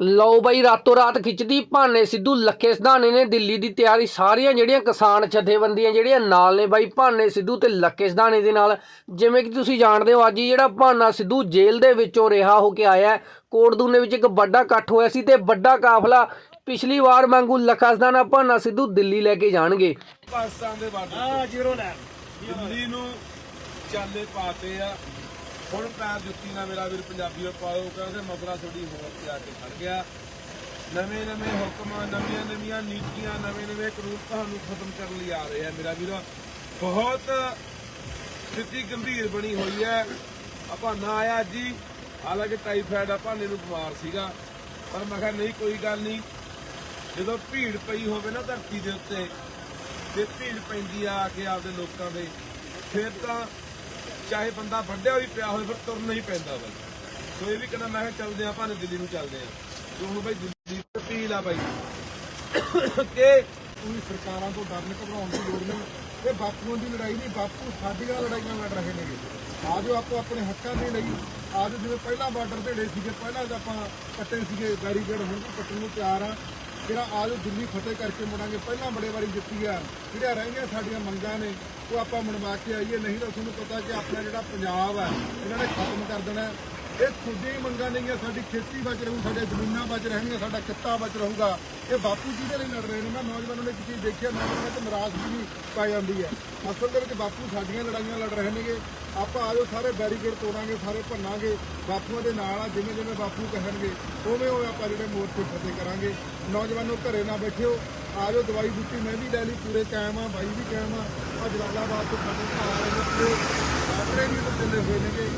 ਲਓ ਬਈ ਰਾਤੋਂ ਰਾਤ ਖਿੱਚਦੀ ਭਾਨੇ ਸਿੱਧੂ ਲੱਖੇ ਸਿਧਾਣੇ ਨੇ ਦਿੱਲੀ ਦੀ ਤਿਆਰੀ ਸਾਰੀਆਂ ਜਿਹੜੀਆਂ ਕਿਸਾਨ ਜਥੇਬੰਦੀਆਂ ਜਿਹੜੀਆਂ ਨਾਲ ਨੇ ਬਾਈ ਭਾਨੇ ਸਿੱਧੂ ਤੇ ਲੱਖੇ ਸਿਧਾਣੇ ਦੇ ਨਾਲ। ਜਿਵੇਂ ਕਿ ਤੁਸੀਂ ਜਾਣਦੇ ਹੋ ਅੱਜ ਹੀ ਜਿਹੜਾ ਭਾਨਾ ਸਿੱਧੂ ਜੇਲ੍ਹ ਦੇ ਵਿੱਚੋਂ ਰਿਹਾ ਹੋ ਕੇ ਆਇਆ ਹੈ। ਕੋਟਦੂਨੇ ਵਿੱਚ ਇੱਕ ਵੱਡਾ ਇਕੱਠ ਹੋਇਆ ਸੀ ਤੇ ਵੱਡਾ ਕਾਫਲਾ ਪਿਛਲੀ ਵਾਰ ਵਾਂਗੂ ਲੱਖਾ ਸਿਧਾਣਾ ਭਾਨਾ ਸਿੱਧੂ ਦਿੱਲੀ ਲੈ ਕੇ ਜਾਣਗੇ। ਪਾਕਿਸਤਾਨ ਦੇ ਬਾਰਡਰ ਆ ਜ਼ੀਰੋ ਲੈ। ਦਿੱਲੀ ਨੂੰ ਚਾਲੇ ਪਾਤੇ ਆ। ਹੁਣ ਪੈਰ ਜੁੱਤੀ ਨਾਲ ਮੇਰਾ ਵੀਰ ਪੰਜਾਬੀਓ ਪਾਓ ਕਹਿੰਦੇ ਮਸਲਾ ਥੋੜੀ ਹੋਰ ਤੇ ਆ ਕੇ ਖੜ ਗਿਆ। ਨਵੇਂ ਨਵੇਂ ਹੁਕਮ, ਨਵੀਆਂ ਨਵੀਆਂ ਨੀਤੀਆਂ, ਨਵੇਂ ਨਵੇਂ ਕਾਨੂੰਨ ਤੁਹਾਨੂੰ ਖਤਮ ਕਰਨ ਲਈ ਆ ਰਹੇ ਆ ਮੇਰਾ ਵੀਰ। ਬਹੁਤ ਸਥਿਤੀ ਗੰਭੀਰ ਬਣੀ ਹੋਈ ਹੈ। ਆਪਾਂ ਨਾ ਆਇਆ ਜੀ, ਹਾਲਾਂਕਿ ਟਾਈਫਾਇਡ ਆਪਾਂ ਨੂੰ ਬਿਮਾਰ ਸੀਗਾ, ਪਰ ਮੈਂ ਕਿਹਾ ਨਹੀਂ, ਕੋਈ ਗੱਲ ਨਹੀਂ। ਜਦੋਂ ਭੀੜ ਪਈ ਹੋਵੇ ਨਾ ਧਰਤੀ ਦੇ ਉੱਤੇ ਤੇ ਭੀੜ ਪੈਂਦੀ ਆ ਕੇ ਆਪਦੇ ਲੋਕਾਂ ਦੇ, ਫਿਰ ਤਾਂ ਚਾਹੇ ਬੰਦਾ ਵੱਡਿਆ ਵੀ ਪਿਆ ਹੋਵੇ ਫਿਰ ਤੁਰਨਾ ਹੀ ਪੈਂਦਾ ਬਾਈ। ਸੋ ਇਹ ਵੀ ਕਹਿੰਦਾ, ਮੈਂ ਕਿਹਾ ਚੱਲਦੇ ਆ ਭਾਵੇਂ ਦਿੱਲੀ ਨੂੰ ਚੱਲਦੇ ਆ ਤੇ ਹੁਣ ਬਾਈ ਦਿੱਲੀ ਤੇ ਅਪੀਲ ਆ ਬਾਈ। ਕਿ ਕੋਈ ਸਰਕਾਰਾਂ ਤੋਂ ਡਰਨ ਘਬਰਾਉਣ ਦੀ ਲੋੜ ਨਹੀਂ। ਇਹ ਬਾਪੂਆਂ ਦੀ ਲੜਾਈ ਨਹੀਂ, ਬਾਪੂ ਸਾਡੀਆਂ ਲੜਾਈਆਂ ਲੜ ਰਹੇ ਨੇਗੇ। ਆਜੋ ਆਪੋ ਆਪਣੇ ਹੱਕਾਂ ਦੇ ਲਈ। ਆਜੋ ਜਿਵੇਂ ਪਹਿਲਾਂ ਬਾਰਡਰ ਢੇੜੇ ਸੀਗੇ, ਪਹਿਲਾਂ ਤਾਂ ਆਪਾਂ ਕੱਟੇ ਸੀਗੇ, ਬੈਰੀਕੇਡ ਹੁਣ ਵੀ ਕੱਟਣ ਨੂੰ ਤਿਆਰ ਆ। ਜਿਹੜਾ ਆਜੋ ਦਿੱਲੀ ਫਤਿਹ ਕਰਕੇ ਮੁੜਾਂਗੇ, ਪਹਿਲਾਂ ਬੜੇ ਵਾਰੀ ਜਿੱਤੀ ਆ। ਜਿਹੜੀਆਂ ਰਹਿੰਦੀਆਂ ਸਾਡੀਆਂ ਮੰਗਾਂ ਨੇ, ਉਹ ਆਪਾਂ ਮਨਵਾ ਕੇ ਆਈਏ। ਨਹੀਂ ਤਾਂ ਤੁਹਾਨੂੰ ਪਤਾ ਕਿ ਆਪਣਾ ਜਿਹੜਾ ਪੰਜਾਬ ਆ, ਇਹਨਾਂ ਨੇ ਖਤਮ ਕਰ ਦੇਣਾ। ਇਹ ਤੁਹਾਡੀਆਂ ਹੀ ਮੰਗਾਂ ਨਹੀਂ ਆ ਸਾਡੀ ਖੇਤੀ ਬਚ ਰਹੂ ਸਾਡੇ ਜ਼ਮੀਨਾਂ ਬਚ ਰਹਿਣਗੀਆਂ, ਸਾਡਾ ਕਿੱਤਾ ਬਚ ਰਹੂਗਾ। ਇਹ ਬਾਪੂ ਜੀ ਦੇ ਲਈ ਲੜ ਰਹੇ ਨੇ, ਮੈਂ ਨੌਜਵਾਨਾਂ ਨੇ ਇੱਕ ਦੇਖਿਆ, ਨੌਜਵਾਨਾਂ ਤੇ ਨਾਰਾਜ਼ਗੀ ਵੀ ਪਾਈ ਜਾਂਦੀ ਹੈ। ਅਸਲ ਦੇ ਵਿੱਚ ਬਾਪੂ ਸਾਡੀਆਂ ਲੜਾਈਆਂ ਲੜ ਰਹੇ ਨੇਗੇ। ਆਪਾਂ ਆਜੋ ਸਾਰੇ ਬੈਰੀਕੇਡ ਤੋੜਾਂਗੇ, ਸਾਰੇ ਭੰਨਾਂਗੇ, ਬਾਪੂਆਂ ਦੇ ਨਾਲ ਆ, ਜਿਵੇਂ ਜਿਵੇਂ ਬਾਪੂ ਕਹਿਣਗੇ, ਉਵੇਂ ਉਵੇਂ ਆਪਾਂ ਜਿਹੜੇ ਮੋਰਚੇ ਫਤਿਹ ਕਰਾਂਗੇ। ਨੌਜਵਾਨੋ ਘਰੇ ਨਾ ਬੈਠਿਓ, ਆਜੋ ਦਵਾਈ ਬੂਟੀ, ਮੈਂ ਵੀ ਲੈ ਲਈ, ਪੂਰੇ ਕਾਇਮ ਆ ਬਾਈ ਵੀ ਕਾਇਮ ਆ। ਆ ਜਲਾਲਾਬਾਦ ਤੋਂ ਸਾਡੇ ਘਰ ਆਏ ਨੇ ਪੂਰੇ ਵੀ ਉੱਤੇ ਚੱਲੇ ਹੋਏ ਨੇਗੇ।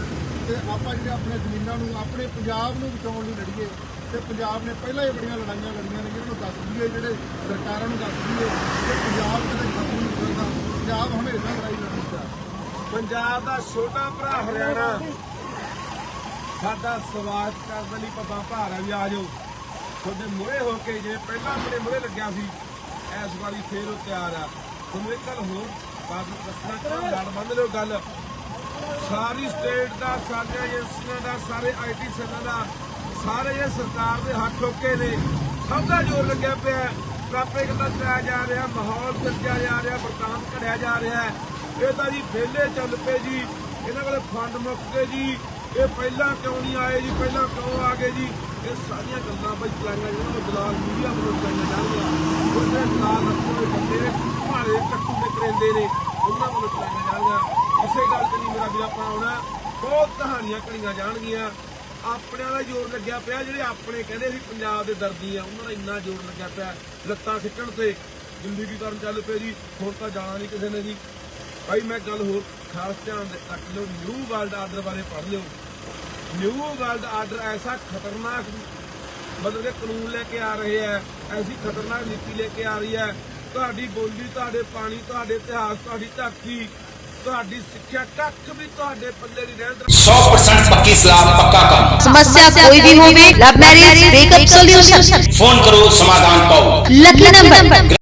ਤੇ ਆਪਾਂ ਜਿਹੜੇ ਆਪਣੇ ਜ਼ਮੀਨਾਂ ਨੂੰ, ਆਪਣੇ ਪੰਜਾਬ ਨੂੰ ਬਚਾਉਣ ਲਈ ਲੜੀਏ ਤੇ ਪੰਜਾਬ ਨੇ ਪਹਿਲਾਂ ਹੀ ਬੜੀਆਂ ਲੜਾਈਆਂ ਲੜੀਆਂ ਨੇ, ਜਿਹਨੂੰ ਦੱਸ ਦਈਏ, ਜਿਹੜੇ ਸਰਕਾਰਾਂ ਨੂੰ ਦੱਸ ਦਈਏ ਕਿ ਪੰਜਾਬ ਕਦੇ ਖਤਮ ਨਹੀਂ ਹੋਏਗਾ ਪੰਜਾਬ ਹਮੇਸ਼ਾ ਲੜਾਈ ਲੜਨੀ ਚਾਹੀਦੀ ਪੰਜਾਬ ਦਾ ਛੋਟਾ ਭਰਾ ਹਰਿਆਣਾ, ਸਾਡਾ ਸਵਾਗਤ ਕਰਨ ਲਈ ਪਤਾ ਭਾਰ ਹੈ ਵੀ ਆ ਜਾਓ। ਤੁਹਾਡੇ ਮੂਹਰੇ ਹੋ ਕੇ ਜਿਵੇਂ ਪਹਿਲਾਂ ਆਪਣੇ ਮੂਹਰੇ ਲੱਗਿਆ ਸੀ, ਇਸ ਵਾਰੀ ਫੇਰ ਉਹ ਤਿਆਰ ਆ। ਤੁਹਾਨੂੰ ਇੱਕ ਗੱਲ ਹੋਰ ਬਾਤ ਦੱਸਣਾ ਚਾਹਾਂ ਲੜ ਬੰਦ ਲਿਓ ਗੱਲ। ਸਾਰੀ ਸਟੇਟ ਦਾ, ਸਾਰੀਆਂ ਏਜੰਸੀਆਂ ਦਾ, ਸਾਰੇ ਆਈਟੀ ਸੈੱਲਾਂ ਦਾ, ਸਾਰੇ ਇਹ ਸਰਕਾਰ ਦੇ ਹੱਥ ਠੋਕੇ ਨੇ। ਸਭ ਦਾ ਜੋਰ ਲੱਗਿਆ ਪਿਆ ਹੈ। ਪ੍ਰਾਪੇ ਕਿਤਾ ਚਲਾਇਆ ਜਾ ਰਿਹਾ, ਮਾਹੌਲ ਸਿਰਜਿਆ ਜਾ ਰਿਹਾ ਵਰਤਾਨ ਘੜਿਆ ਜਾ ਰਿਹਾ ਇਹ ਤਾਂ ਜੀ ਫੇਲੇ ਚੱਲ ਪਏ ਜੀ। ਇਹਨਾਂ ਕੋਲੇ ਫੰਡ ਮੁੱਕ ਗਏ ਜੀ। ਇਹ ਪਹਿਲਾਂ ਕਿਉਂ ਨਹੀਂ ਆਏ ਜੀ? ਪਹਿਲਾਂ ਕਿਉਂ ਆ ਗਏ ਜੀ? ਇਹ ਸਾਰੀਆਂ ਗੱਲਾਂ ਬਈ ਚਲਾਈਆਂ ਜਿਹੜੀਆਂ ਉਹ ਦਲਾਲ ਮੀਡੀਆ ਵੱਲੋਂ ਚਲਾਈਆਂ ਜਾਣਗੀਆਂ ਉਹਦੇ ਦਲਾਲ ਰੱਖੋ ਬੰਦੇ ਭਾਰੇ ਕੱਟੂ ਦੇ ਕਰੇਂਦੇ ਨੇ, ਉਹਨਾਂ ਵੱਲੋਂ ਚਲਾਈਆਂ ਜਾਣਗੀਆਂ ਇਸੇ ਆਪਾਂ ਤੇ ਬਹੁਤ ਕਹਾਣੀਆਂ ਕਣੀਆਂ ਜਾਣਗੀਆਂ। ਆਪਣਿਆਂ ਦਾ ਜ਼ੋਰ ਲੱਗਿਆ ਪਿਆ, ਜਿਹੜੇ ਆਪਣੇ ਕਹਿੰਦੇ ਸੀ ਪੰਜਾਬ ਦੇ ਦਰਦੀ ਆ, ਉਹਨਾਂ ਦਾ ਇੰਨਾ ਜ਼ੋਰ ਲੱਗਿਆ ਪਿਆ, ਲੱਤਾਂ ਖਿੱਚਣ ਤੇ ਜ਼ਿੰਦਗੀ ਕਰਨ ਚੱਲ ਪਏ ਜੀ, ਹੁਣ ਤਾਂ ਜਾਣਾ ਨਹੀਂ ਕਿਸੇ ਨੇ ਜੀ। ਭਾਈ, ਮੈਂ ਗੱਲ ਹੋਰ ਖਾਸ ਧਿਆਨ ਦੇ ਰੱਖ ਲਿਓ ਨਿਊ ਵਰਲਡ ਆਰਡਰ ਬਾਰੇ ਪੜ੍ਹ ਲਿਓ। ਨਿਊ ਵਰਲਡ ਆਰਡਰ ਐਸਾ ਖਤਰਨਾਕ ਮਤਲਬ ਕਿ ਕਾਨੂੰਨ ਲੈ ਕੇ ਆ ਰਹੇ ਹੈ ਐਸੀ ਖਤਰਨਾਕ ਨੀਤੀ ਲੈ ਕੇ ਆ ਰਹੀ ਹੈ ਤੁਹਾਡੀ ਬੋਲੀ, ਤੁਹਾਡੇ ਪਾਣੀ, ਤੁਹਾਡੇ ਇਤਿਹਾਸ, ਤੁਹਾਡੀ ਧਰਤੀ ਤੁਹਾਡੀ ਸਿੱਖਿਆ ਕੱਖ ਵੀ ਤੁਹਾਡੇ ਪੱਲੇ ਨਹੀਂ ਰਹਿੰਦਾ 100% ਪੱਕੀ ਸਲਾਹ ਪੱਕਾ ਕੰਮ। ਸਮੱਸਿਆ ਕੋਈ ਵੀ ਹੋਵੇ love marriage breakup solution phone ਕਰੋ ਸਮਾਧਾਨ ਪਾਓ। Lucky number